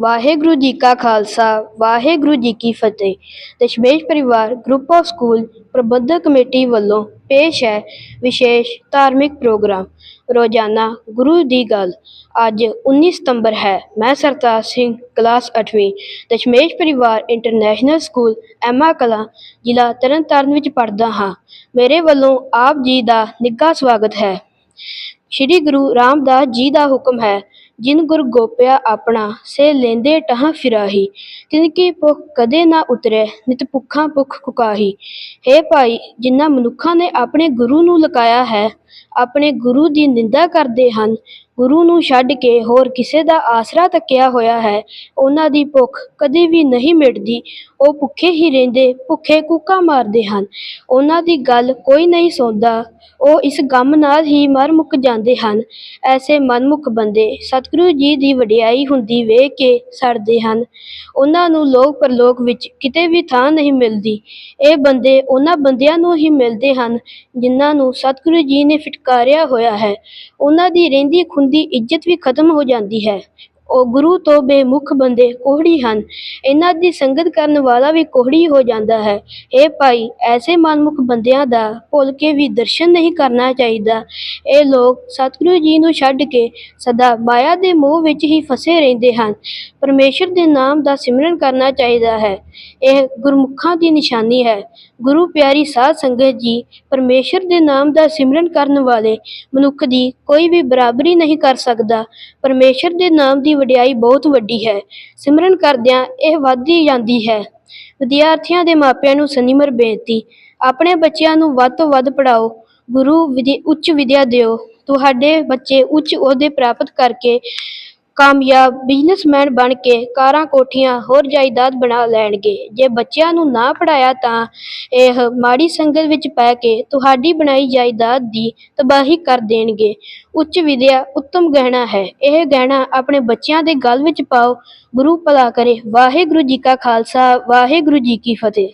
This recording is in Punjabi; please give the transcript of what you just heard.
ਵਾਹਿਗੁਰੂ ਜੀ ਕਾ ਖਾਲਸਾ, ਵਾਹਿਗੁਰੂ ਜੀ ਕੀ ਫਤਿਹ। Dashmesh Parivar group of school Parbandhak committee ਵੱਲੋਂ ਪੇਸ਼ ਹੈ ਵਿਸ਼ੇਸ਼ ਧਾਰਮਿਕ ਪ੍ਰੋਗਰਾਮ। ਰੋਜ਼ਾਨਾ ਗੁਰੂ ਦੀ ਗੱਲ ਅੱਜ 19 ਸਤੰਬਰ ਹੈ। ਮੈਂ ਸਰਤਾਜ ਸਿੰਘ, ਕਲਾਸ 8ਵੀਂ Dashmesh Parivar international school Emma Kalan, ਜ਼ਿਲ੍ਹਾ ਤਰਨਤਾਰਨ ਵਿੱਚ ਪੜ੍ਹਦਾ ਹਾਂ। ਮੇਰੇ ਵੱਲੋਂ ਆਪ ਜੀ ਦਾ ਨਿੱਘਾ ਸਵਾਗਤ ਹੈ। ਸ਼੍ਰੀ ਗੁਰੂ ਰਾਮਦਾਸ ਜੀ ਦਾ ਹੁਕਮ ਹੈ ਜਿਨ ਗੁਰ ਗੋਪਿਆ ਆਪਣਾ, ਸੇ ਲੈਂਦੇ ਟਹਾਂ ਫਿਰਾਹੀ। ਤਿਨ ਕੀ ਭੁੱਖ ਕਦੇ ਨਾ ਉਤਰੈ, ਨਿਤ ਭੁੱਖਾਂ ਭੁੱਖ ਕੁਕਾਹੀ। ਹੇ ਭਾਈ, ਜਿਨ੍ਹਾਂ ਮਨੁੱਖਾਂ ਨੇ ਆਪਣੇ ਗੁਰੂ ਨੂੰ ਲਕਾਇਆ ਹੈ, ਆਪਣੇ ਗੁਰੂ ਦੀ ਨਿੰਦਾ ਕਰਦੇ ਹਨ। ਗੁਰੂ ਨੂੰ ਛੱਡ ਕੇ ਹੋਰ ਕਿਸੇ ਦਾ ਆਸਰਾ ਤੱਕਿਆ ਹੋਇਆ ਹੈ, ਉਹਨਾਂ ਦੀ ਭੁੱਖ ਕਦੇ ਵੀ ਨਹੀਂ ਮਿਟਦੀ। ਉਹ ਭੁੱਖੇ ਹੀ ਰਹਿੰਦੇ, ਭੁੱਖੇ ਕੂਕਾ ਮਾਰਦੇ ਹਨ। ਉਹਨਾਂ ਦੀ ਗੱਲ ਕੋਈ ਨਹੀਂ ਸੁਣਦਾ। ਉਹ ਇਸ ਗਮ ਨਾਲ ਹੀ ਮਰ ਮੁੱਕ ਜਾਂਦੇ ਹਨ। ਐਸੇ ਮਨਮੁੱਖ ਬੰਦੇ ਸਤਿਗੁਰੂ ਜੀ ਦੀ ਵਡਿਆਈ ਹੁੰਦੀ ਵੇਖ ਕੇ ਸੜਦੇ ਹਨ। ਉਹਨਾਂ ਨੂੰ ਲੋਕ ਪਰਲੋਕ ਵਿੱਚ ਕਿਤੇ ਵੀ ਥਾਂ ਨਹੀਂ ਮਿਲਦੀ। ਇਹ ਬੰਦੇ ਉਹਨਾਂ ਬੰਦਿਆਂ ਨੂੰ ਹੀ ਮਿਲਦੇ ਹਨ, ਜਿਨ੍ਹਾਂ ਨੂੰ ਸਤਿਗੁਰੂ ਜੀ ਨੇ ਫਿਟਕਾਰਿਆ ਹੋਇਆ ਹੈ। ਉਹਨਾਂ ਦੀ ਰਹਿੰਦੀ ਖੁੰਦੀ ਇੱਜ਼ਤ ਵੀ ਖਤਮ ਹੋ ਜਾਂਦੀ ਹੈ। ਉਹ ਗੁਰੂ ਤੋਂ ਬੇਮੁਖ ਬੰਦੇ ਕੋਹੜੀ ਹਨ। ਇਹਨਾਂ ਦੀ ਸੰਗਤ ਕਰਨ ਵਾਲਾ ਵੀ ਕੋਹੜੀ ਹੋ ਜਾਂਦਾ ਹੈ। ਇਹ ਭਾਈ, ਐਸੇ ਮਨਮੁਖ ਬੰਦਿਆਂ ਦਾ ਭੁੱਲ ਕੇ ਵੀ ਦਰਸ਼ਨ ਨਹੀਂ ਕਰਨਾ ਚਾਹੀਦਾ। ਇਹ ਲੋਕ ਸਤਿਗੁਰੂ ਜੀ ਨੂੰ ਛੱਡ ਕੇ ਸਦਾ ਮਾਇਆ ਦੇ ਮੋਹ ਵਿੱਚ ਹੀ ਫਸੇ ਰਹਿੰਦੇ ਹਨ। ਪਰਮੇਸ਼ਰ ਦੇ ਨਾਮ ਦਾ ਸਿਮਰਨ ਕਰਨਾ ਚਾਹੀਦਾ ਹੈ। ਇਹ ਗੁਰਮੁਖਾਂ ਦੀ ਨਿਸ਼ਾਨੀ ਹੈ। ਗੁਰੂ ਪਿਆਰੀ ਸਾਧ ਸੰਗਤ ਜੀ, ਪਰਮੇਸ਼ਰ ਦੇ ਨਾਮ ਦਾ ਸਿਮਰਨ ਕਰਨ ਵਾਲੇ ਮਨੁੱਖ ਦੀ ਕੋਈ ਵੀ ਬਰਾਬਰੀ ਨਹੀਂ ਕਰ ਸਕਦਾ। ਪਰਮੇਸ਼ਰ ਦੇ ਨਾਮ ਦੀ ਵਡਿਆਈ ਬਹੁਤ ਵੱਡੀ ਹੈ। ਸਿਮਰਨ ਕਰਦਿਆਂ ਇਹ ਵੱਧਦੀ ਜਾਂਦੀ ਹੈ। ਵਿਦਿਆਰਥੀਆਂ ਦੇ ਮਾਪਿਆਂ ਨੂੰ ਸਨਿਮਰ ਬੇਨਤੀ, ਆਪਣੇ ਬੱਚਿਆਂ ਨੂੰ ਵੱਧ ਤੋਂ ਵੱਧ ਪੜ੍ਹਾਓ, ਗੁਰੂ ਵਿਦਿ, ਉੱਚ ਵਿਦਿਆ ਦਿਓ। ਤੁਹਾਡੇ ਬੱਚੇ ਉੱਚ ਅਹੁਦੇ ਪ੍ਰਾਪਤ ਕਰਕੇ ਕਾਮਯਾਬ ਬਿਜ਼ਨਸਮੈਨ ਬਣ ਕੇ ਕਾਰਾਂ, ਕੋਠੀਆਂ ਹੋਰ ਜਾਇਦਾਦ ਬਣਾ ਲੈਣਗੇ। ਜੇ ਬੱਚਿਆਂ ਨੂੰ ਨਾ ਪੜ੍ਹਾਇਆ ਤਾਂ ਇਹ ਮਾੜੀ ਸੰਗਤ ਵਿੱਚ ਪੈ ਕੇ ਤੁਹਾਡੀ ਬਣਾਈ ਜਾਇਦਾਦ ਦੀ ਤਬਾਹੀ ਕਰ ਦੇਣਗੇ। ਉੱਚ ਵਿਦਿਆ ਉੱਤਮ ਗਹਿਣਾ ਹੈ। ਇਹ ਗਹਿਣਾ ਆਪਣੇ ਬੱਚਿਆਂ ਦੇ ਗਲ ਵਿੱਚ ਪਾਓ। ਗੁਰੂ ਭਲਾ ਕਰੇ। ਵਾਹਿਗੁਰੂ ਜੀ ਕਾ ਖਾਲਸਾ। ਵਾਹਿਗੁਰੂ ਜੀ ਕੀ ਫਤਿਹ।